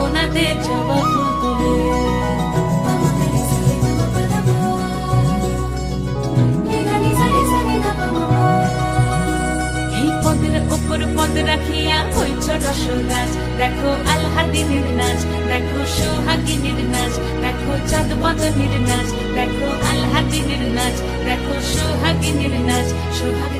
আলপনাতে জবা ফুল উপর পদ রাখিয়া হইছ রসরাজ। দেখো আলহাদিনের নাচ, দেখো সোহাগিনীর নাচ, দেখো চাঁদ বদনের নাচ, দেখো আলহাদিনের নাচ, দেখো সোহাগিনীর নাচ, সোহাগ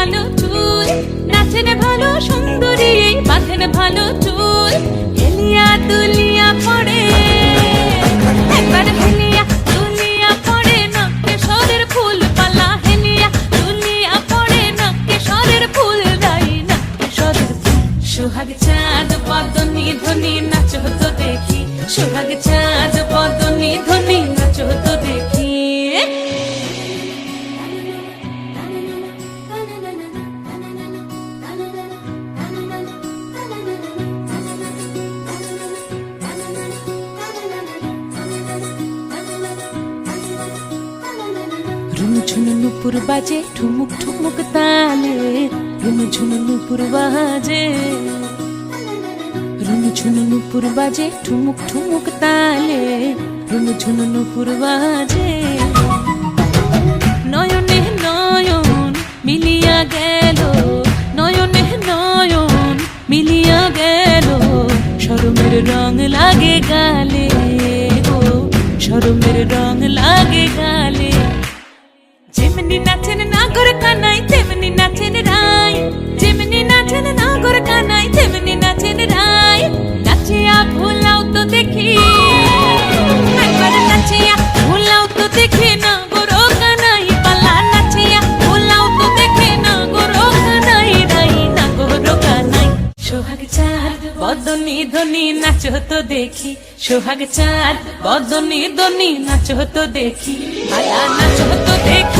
ভালো চুল। নাচেন ভালো সুন্দরী, বাঁধেন ভালো চুল। হেলিয়া দুলিয়া পড়ে, একবার হেলিয়া দুলিয়া পড়ে, নকে সরের ফুল পালা। হেলিয়া দুলিয়া পড়ে, নকে সরের ফুল দাই নকে সরের ফুল। সোহাগ চাঁদ বদনি ধ্বনি, নাচ হতো দেখি। সোহাগ চাঁদ বদনি ধ্বনি, নাচ হতো দেখি। ঝুনু নুপুর বাজে, ঠুমুক ঠুমুক তালে। রুনু ঝুনু নুপুর বাজে। ঝুনু নুপুর বাজে, ঠুমুক ঠুমুক তালে। ঝুনু নুপুর বাজে। নয়নে নয়ন মিলিয়া গেল, নয়নে নয়ন মিলিয়া গেল। শরমের রং লাগে গালে, ও শরমের রং লাগে গালে। যেমনি নাচেন নাগর কানাই তেমনি নাচেন রাই যেমনি নাচেন নাগর কানাই তেমনি নাচেন রাই নাচিয়া ভুলাও তো দেখি। একবার নাচিয়া ভুলাও তো দেখি না তো বদনি ধ্বনি, নাচ হতো দেখি। সোহাগ চাঁদ, বদনি ধ্বনি, নাচ হতো দেখি। পালা নাচ হতো দেখি।